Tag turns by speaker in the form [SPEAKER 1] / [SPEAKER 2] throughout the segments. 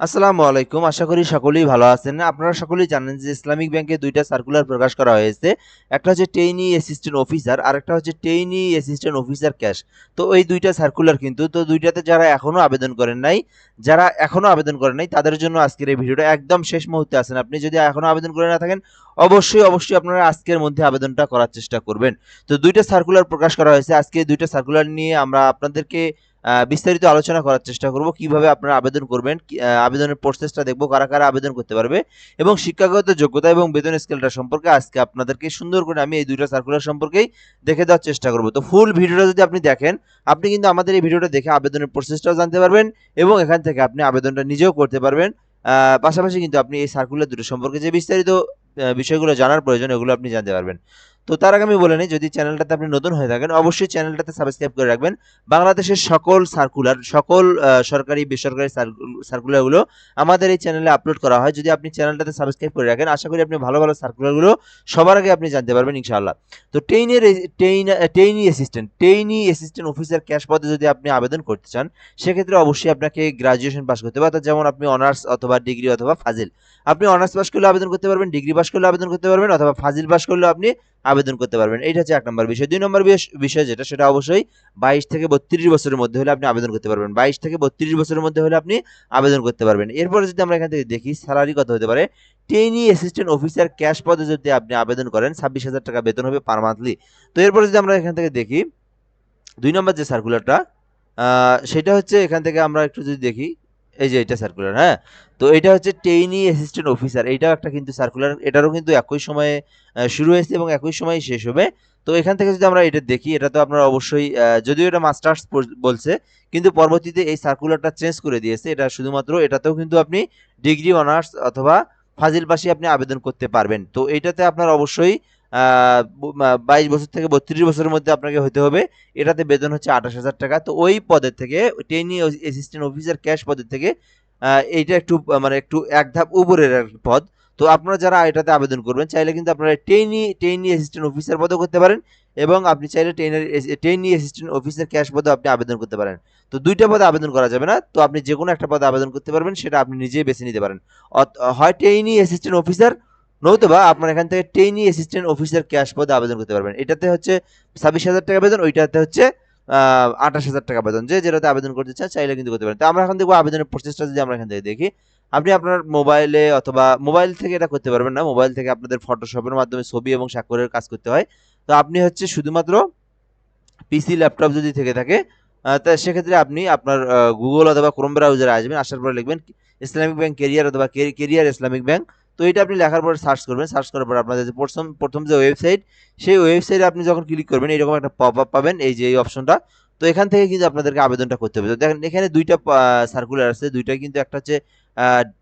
[SPEAKER 1] আসসালামু আলাইকুম। আশা করি সকলেই ভালো আছেন। আপনারা সকলেই জানেন যে ইসলামিক ব্যাংকে দুইটা সার্কুলার প্রকাশ করা হয়েছে। একটা হচ্ছে টেইনি অ্যাসিস্ট্যান্ট অফিসার আর একটা হচ্ছে টেইনি অ্যাসিস্ট্যান্ট অফিসার ক্যাশ তো এই দুইটা সার্কুলার কিন্তু, তো দুইটাতে যারা এখনও আবেদন করেন নাই, যারা এখনও আবেদন করেন নাই, তাদের জন্য আজকের এই ভিডিওটা একদম শেষ মুহূর্তে আছেন আপনি যদি এখনও আবেদন করে না থাকেন, অবশ্যই অবশ্যই আপনারা আজকের মধ্যে আবেদনটা করার চেষ্টা করবেন। তো দুইটা সার্কুলার প্রকাশ করা হয়েছে। আজকে দুইটা সার্কুলার নিয়ে আমরা আপনাদেরকে বিস্তারিত আলোচনা করার চেষ্টা করব, কীভাবে আপনারা আবেদন করবেন আবেদনের প্রসেসটা দেখব, কারা কারা আবেদন করতে পারবে, এবং শিক্ষাগত যোগ্যতা এবং বেতন স্কেলটা সম্পর্কে আজকে আপনাদেরকে সুন্দর করে আমি এই দুইটা সার্কুলার সম্পর্কেই দেখে দেওয়ার চেষ্টা করব। তো ফুল ভিডিওটা যদি আপনি দেখেন, আপনি কিন্তু আমাদের এই ভিডিওটা দেখে আবেদনের প্রসেসটাও জানতে পারবেন, এবং এখান থেকে আপনি আবেদনটা নিজেও করতে পারবেন। পাশাপাশি কিন্তু আপনি এই সার্কুলার দুটো সম্পর্কে যে বিস্তারিত বিষয়গুলো জানার প্রয়োজন, এগুলো আপনি জানতে পারবেন। তো তার আগে আমি বলে নিই, যদি চ্যানেলটাতে আপনি নতুন হয়ে থাকেন, অবশ্যই চ্যানেলটাতে সাবস্ক্রাইব করে রাখবেন। বাংলাদেশের সকল সার্কুলার সকল সরকারি, বেসরকারি সার্কুলারগুলো আমাদের এই চ্যানেলে আপলোড করা হয়। যদি আপনি চ্যানেলটাতে সাবস্ক্রাইব করে রাখেন, আশা করি আপনি ভালো ভালো সার্কুলারগুলো সবার আগে আপনি জানতে পারবেন ইনশাআল্লাহ। তো টেইনের ten trainee assistant trainee assistant officer cash পদে যদি আপনি আবেদন করতে চান, সেক্ষেত্রে অবশ্যই আপনাকে গ্রাজুয়েশন পাস করতে হবে। অর্থাৎ যেমন আপনি অনার্স অথবা ডিগ্রি অথবা ফাজিল। আপনি অনার্স পাস করলে আবেদন করতে পারবেন ডিগ্রি পাস করলে আবেদন করতে পারবেন, অথবা ফাজিল পাস করলে আপনি আবেদন করতে পারবেন। এটা হচ্ছে এক নম্বর বিষয়। দুই নম্বর বিষ- বিষয় যেটা, সেটা অবশ্যই বাইশ থেকে বত্রিশ বছরের মধ্যে হলে আপনি আবেদন করতে পারবেন। বাইশ থেকে বত্রিশ বছরের মধ্যে হলে আপনি আবেদন করতে পারবেন। এরপরে যদি আমরা এখান থেকে দেখি স্যালারি কত হতে পারে? ট্রেনি অ্যাসিস্ট্যান্ট অফিসার ক্যাশ পদে যদি আপনি আবেদন করেন, ছাব্বিশ হাজার টাকা বেতন হবে পার মান্থলি তো এরপরে যদি আমরা এখান থেকে দেখি, দুই নম্বর যে সার্কুলারটা সেটা হচ্ছে এখান থেকে আমরা একটু যদি দেখি এই যে এটা সার্কুলার হ্যাঁ? তো এটা হচ্ছে ট্রেইনি অ্যাসিস্ট্যান্ট অফিসার এটাও একটা কিন্তু সার্কুলার এটারও কিন্তু একই সময়ে শুরু হয়েছে এবং একই সময়ে শেষ হবে। তো এখান থেকে যদি আমরা এটা দেখি, এটা তো আপনারা অবশ্যই যদিও এটা মাস্টার্স বলছে, কিন্তু পরবর্তীতে এই সার্কুলারটা চেঞ্জ করে দিয়েছে। এটা শুধুমাত্র এটাতেও কিন্তু আপনি ডিগ্রি অনার্স অথবা ফাজিল পাশে আপনি আবেদন করতে পারবেন। তো এইটাতে আপনার অবশ্যই বাইশ বছর থেকে বত্রিশ বছরের মধ্যে আপনাকে হতে হবে। এটাতে বেতন হচ্ছে আঠাশ হাজার টাকা। তো ওই পদের থেকে ট্রেনি অ্যাসিস্ট্যান্ট অফিসার ক্যাশ পদের থেকে এইটা একটু মানে একটু এক ধাপ উপরের পদ। তো আপনারা যারা এটাতে আবেদন করবেন, চাইলে কিন্তু আপনারা ট্রেনি ট্রেনি অ্যাসিস্ট্যান্ট অফিসার পদও করতে পারেন এবং আপনি চাইলে ট্রেনের ট্রেনি অ্যাসিস্ট্যান্ট অফিসার ক্যাশ পদে আপনি আবেদন করতে পারেন। তো দুইটা পদে আবেদন করা যাবে না। তো আপনি যে কোনো একটা পদে আবেদন করতে পারবেন, সেটা আপনি নিজেই বেছে নিতে পারেন। হয় ট্রেনি অ্যাসিস্ট্যান্ট অফিসার নতুবা আপনার এখান থেকে ট্রেনি অ্যাসিস্ট্যান্ট অফিসার ক্যাশ পদে আবেদন করতে পারবেন। এটাতে হচ্ছে ছাব্বিশ হাজার টাকা বেতন, ওইটাতে হচ্ছে আঠাশ হাজার টাকা বেতন। যে যেটাতে আবেদন করতে চান চাইলে কিন্তু করতে পারেন। তো আমরা এখন দেখব আবেদনের প্রসেসটা যদি আমরা এখান থেকে দেখি। আপনি আপনার মোবাইলে অথবা মোবাইল থেকে এটা করতে পারবেন না। মোবাইল থেকে আপনাদের ফটোশপের মাধ্যমে ছবি এবং স্বাক্ষরের কাজ করতে হয়। তো আপনি হচ্ছে শুধুমাত্র পিসি ল্যাপটপ যদি থেকে থাকে তা সেক্ষেত্রে আপনি আপনার গুগল অথবা ক্রোম ব্রাউজারে আসবেন। আসার পরে লিখবেন ইসলামিক ব্যাংক কেরিয়ার অথবা কেরিয়ার ইসলামিক ব্যাংক তো এটা আপনি লেখার পরে সার্চ করবেন। সার্চ করার পর আপনাদের যে প্রথম প্রথম যে ওয়েবসাইট সেই ওয়েবসাইটে আপনি যখন ক্লিক করবেন এরকম একটা পপ আপ পাবেন এই যে এই অপশনটা তো এখান থেকে কিন্তু আপনাদেরকে আবেদনটা করতে হবে। তো দেখেন, এখানে দুইটা সার্কুলার আছে। দুইটা কিন্তু একটা হচ্ছে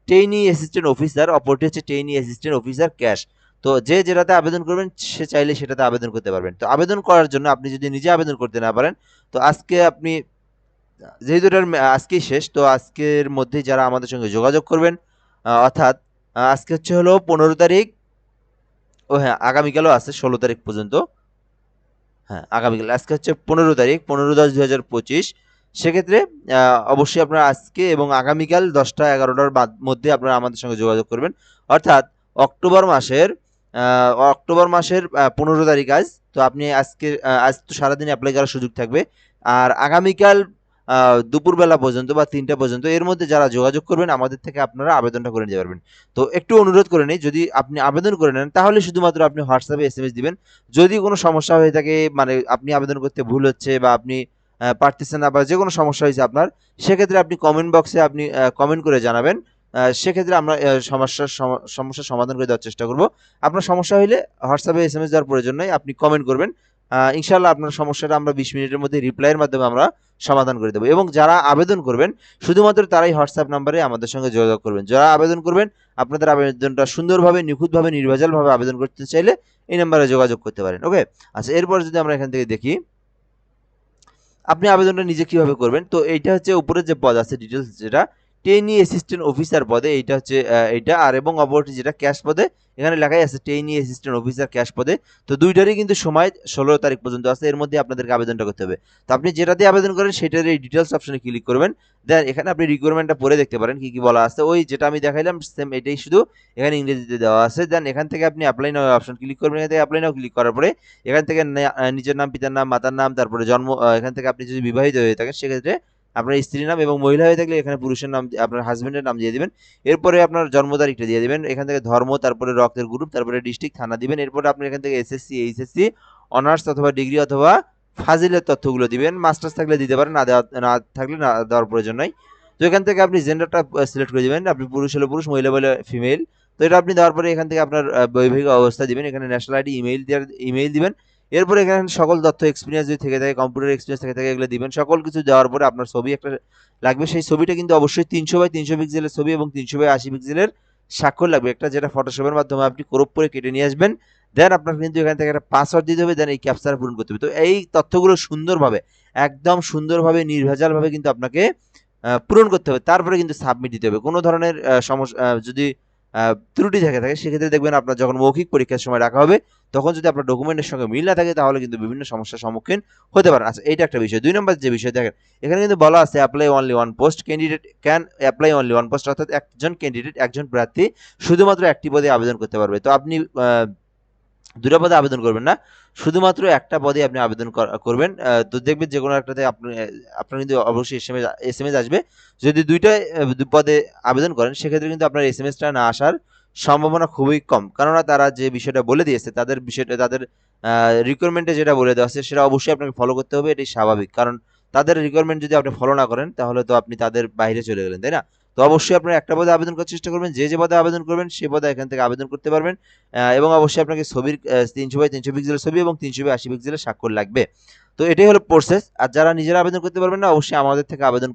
[SPEAKER 1] ট্রেনি অ্যাসিস্ট্যান্ট অফিসার অপরটি হচ্ছে ট্রেনি অ্যাসিস্ট্যান্ট অফিসার ক্যাশ তো যে যেটাতে আবেদন করবেন, সে চাইলে সেটাতে আবেদন করতে পারবেন। তো আবেদন করার জন্য আপনি যদি নিজে আবেদন করতে না পারেন, তো আজকে আপনি, যেহেতু এটার আজকেই শেষ, তো আজকের মধ্যে যারা আমাদের সঙ্গে যোগাযোগ করবেন অর্থাৎ আজকে হচ্ছে হলো পনেরো তারিখ। ও হ্যাঁ আগামীকালও আছে, ষোলো তারিখ পর্যন্ত। হ্যাঁ আগামীকাল, আজকে হচ্ছে পনেরো তারিখ, পনেরো দশ দু হাজার পঁচিশ। সেক্ষেত্রে অবশ্যই আপনারা আজকে এবং আগামীকাল দশটা এগারোটার মধ্যে আপনারা আমাদের সঙ্গে যোগাযোগ করবেন। অর্থাৎ অক্টোবর মাসের অক্টোবর মাসের পনেরো তারিখ আজ। তো আপনি আজকে আজ তো সারাদিন অ্যাপ্লাই করার সুযোগ থাকবে। আর আগামীকাল দুপুরবেলা পর্যন্ত বা তিনটা পর্যন্ত এর মধ্যে যারা যোগাযোগ করবেন, আমাদের থেকে আপনারা আবেদনটা করে নিতে পারবেন। তো একটু অনুরোধ করে নিই, যদি আপনি আবেদন করে নেন, তাহলে শুধুমাত্র আপনি হোয়াটসঅ্যাপে এস এম এস দিবেন। যদি কোনো সমস্যা হয়ে থাকে মানে আপনি আবেদন করতে ভুল হচ্ছে বা আপনি পারতেছেন না বা যে কোনো সমস্যা হয়েছে আপনার, সেক্ষেত্রে আপনি কমেন্ট বক্সে আপনি কমেন্ট করে জানাবেন। সেক্ষেত্রে আমরা সমস্যার সম- সমস্যার সমাধান করে দেওয়ার চেষ্টা করব। আপনার সমস্যা হলে হোয়াটসঅ্যাপে এস এম এস দেওয়ার প্রয়োজন নেই, আপনি কমেন্ট করবেন। ইনশাল্লাহ আপনার সমস্যাটা আমরা বিশ মিনিটের মধ্যে রিপ্লাইয়ের মাধ্যমে আমরা সমাধান করে দেবো। এবং যারা আবেদন করবেন, শুধুমাত্র তারাই হোয়াটসঅ্যাপ নাম্বারে আমাদের সঙ্গে যোগাযোগ করবেন। যারা আবেদন করবেন, আপনাদের আবেদনটা সুন্দরভাবে, নিখুঁতভাবে, নির্ভেজালভাবে আবেদন করতে চাইলে এই নাম্বারে যোগাযোগ করতে পারেন। ওকে? আচ্ছা এরপর যদি আমরা এখান থেকে দেখি, আপনি আবেদনটা নিজে কীভাবে করবেন? তো এইটা হচ্ছে উপরে যে পদ আছে ডিটেলস যেটা ট্রেনি অ্যাসিস্ট্যান্ট অফিসার পদে, এইটা হচ্ছে এইটা, আর এবং অপরটি যেটা ক্যাশ পদে, এখানে লেখাই আছে ট্রেনি অ্যাসিস্ট্যান্ট অফিসার ক্যাশ পদে। তো দুইটারই কিন্তু সময় ষোলো তারিখ পর্যন্ত আছে, এর মধ্যে আপনাদেরকে আবেদনটা করতে হবে। তো আপনি যেটা দিয়ে আবেদন করেন, সেটার এই ডিটেলস অপশনে ক্লিক করবেন। দেন এখানে আপনি রিকোয়ারমেন্টটা পড়ে দেখতে পারেন, কি কি বলা আছে। ওই যেটা আমি দেখাইলাম সেম এটাই শুধু এখানে ইংরেজিতে দেওয়া আছে। দেন এখান থেকে আপনি অ্যাপ্লাই নাও অপশন ক্লিক করবেন। এখান থেকে অ্যাপ্লাই নাও ক্লিক করার পরে, এখান থেকে নিজের নাম, পিতার নাম, মাতার নাম, তারপরে জন্ম এখান থেকে আপনি যদি বিবাহিত হয়ে থাকেন, সেক্ষেত্রে আপনার স্ত্রীর নাম এবং মহিলা হয়ে থাকলে এখানে পুরুষের নাম, আপনার হাজবেন্ডের নাম দিয়ে দিবেন। এরপরে আপনার জন্ম তারিখটা দিয়ে দিবেন। এখান থেকে ধর্ম, তারপরে রক্তের গ্রুপ তারপরে ডিস্ট্রিক্ট থানা দিবেন। এরপরে আপনি এখান থেকে এসএসসি এইচএসসি অনার্স অথবা ডিগ্রি অথবা ফাজিলের তথ্যগুলো দিবেন। মাস্টার্স থাকলে দিতে পারেন, না দেওয়া না থাকলে না দেওয়ার প্রয়োজন নাই। তো এখান থেকে আপনি জেন্ডারটা সিলেক্ট করে দেবেন। আপনি পুরুষ হলে পুরুষ, মহিলা হলে ফিমেল তো এটা আপনি দেওয়ার পরে এখান থেকে আপনার বৈবাহিক অবস্থা দিবেন। এখানে ন্যাশনাল আইডি ইমেইল দেওয়ার ইমেইল দিবেন। এরপরে এখানে সকল তথ্য এক্সপিরিয়েন্স যদি থেকে থাকে কম্পিউটার এক্সপিরিয়েন্স থেকে থাকে, এগুলো দিবেন। সকল কিছু দেওয়ার পরে আপনার ছবি একটা লাগবে। সেই ছবিটা কিন্তু অবশ্যই তিনশো বাই তিনশো পিক্সেলের ছবি এবং তিনশো বাই আশি পিক্সেলের স্বাক্ষর লাগবে। একটা যেটা ফটোশপের মাধ্যমে আপনি ক্রপ করে কেটে নিয়ে আসবেন। দেন আপনার কিন্তু এখান থেকে একটা পাসওয়ার্ড দিতে হবে দেন এই ক্যাপচার পূরণ করতে হবে। তো এই তথ্যগুলো সুন্দরভাবে, একদম সুন্দরভাবে, নির্ভেজালভাবে কিন্তু আপনাকে পূরণ করতে হবে। তারপরে কিন্তু সাবমিট দিতে হবে। কোনো ধরনের সমস্যা যদি ত্রুটি থেকে থাকে, সেক্ষেত্রে দেখবেন আপনার যখন মৌখিক পরীক্ষার সময় রাখা হবে, তখন যদি আপনার ডকুমেন্টের সঙ্গে মিল না থাকে, তাহলে কিন্তু বিভিন্ন সমস্যার সম্মুখীন হতে পারেন। আচ্ছা এইটা একটা বিষয়। দুই নম্বর যে বিষয় দেখেন, এখানে কিন্তু বলা আছে apply only one post candidate can apply only one post অর্থাৎ একজন ক্যান্ডিডেট একজন প্রার্থী শুধুমাত্র একটি পদে আবেদন করতে পারবে। তো আপনি দুটো পদে আবেদন করবেন না। শুধুমাত্র একটা পদে আপনি আবেদন করবেন। তো দেখবেন যে কোনো একটাতে আপনি, আপনার কিন্তু অবশ্যই S M S S M S আসবে। যদি দুইটা পদে আবেদন করেন, সেক্ষেত্রে কিন্তু আপনার এস এম এসটা না আসার সম্ভাবনা খুবই কম। কেননা তারা যে বিষয়টা বলে দিয়েছে, তাদের বিষয়টা, তাদের রিকোয়ারমেন্টে যেটা বলে দেওয়া আছে, সেটা অবশ্যই আপনাকে ফলো করতে হবে। এটাই স্বাভাবিক। কারণ তাদের রিকোয়ারমেন্ট যদি আপনি ফলো না করেন, তাহলে তো আপনি তাদের বাইরে চলে গেলেন, তাই না? তো অবশ্যই আপনার একটা পদে আবেদন করার চেষ্টা করবেন, যে যে পদে আবেদন করবেন সে পদে এখান থেকে আবেদন করতে পারবেন এবং অবশ্যই আপনাকে ছবির তিনশো বাই তিনশো পিক্সেলের ছবি এবং তিনশো বাই আশি পিক্সেলের স্বাক্ষর লাগবে। তো এটাই হলো প্রসেস আর যারা নিজেরা আবেদন করতে পারবেন না, অবশ্যই আমাদের থেকে আবেদন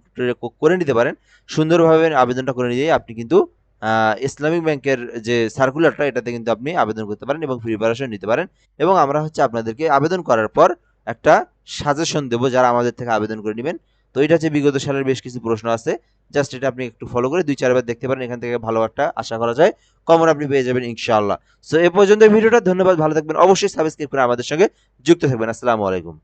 [SPEAKER 1] করে- নিতে পারেন। সুন্দরভাবে আবেদনটা করে নিয়ে আপনি কিন্তু ইসলামিক ব্যাংকের যে সার্কুলারটা এটাতে কিন্তু আপনি আবেদন করতে পারেন এবং প্রিপারেশন নিতে পারেন। এবং আমরা হচ্ছে আপনাদেরকে আবেদন করার পর একটা সাজেশন দেবো, যারা আমাদের থেকে আবেদন করে নেবেন। তো এটা হচ্ছে বিগত সালের বেশ কিছু প্রশ্ন আছে। জাস্ট এটা আপনি একটু ফলো করে দুই, চারবার দেখতে পারেন, এখান থেকে ভালো একটা আশা করা যায়। কমন আপনি পেয়ে যাবেন, ইনশাআল্লাহ। সো এ পর্যন্ত ভিডিওটা, ধন্যবাদ, ভালো থাকবেন। অবশ্যই সাবস্ক্রাইব করে আমাদের সঙ্গে যুক্ত থাকবেন। আসসালামু আলাইকুম।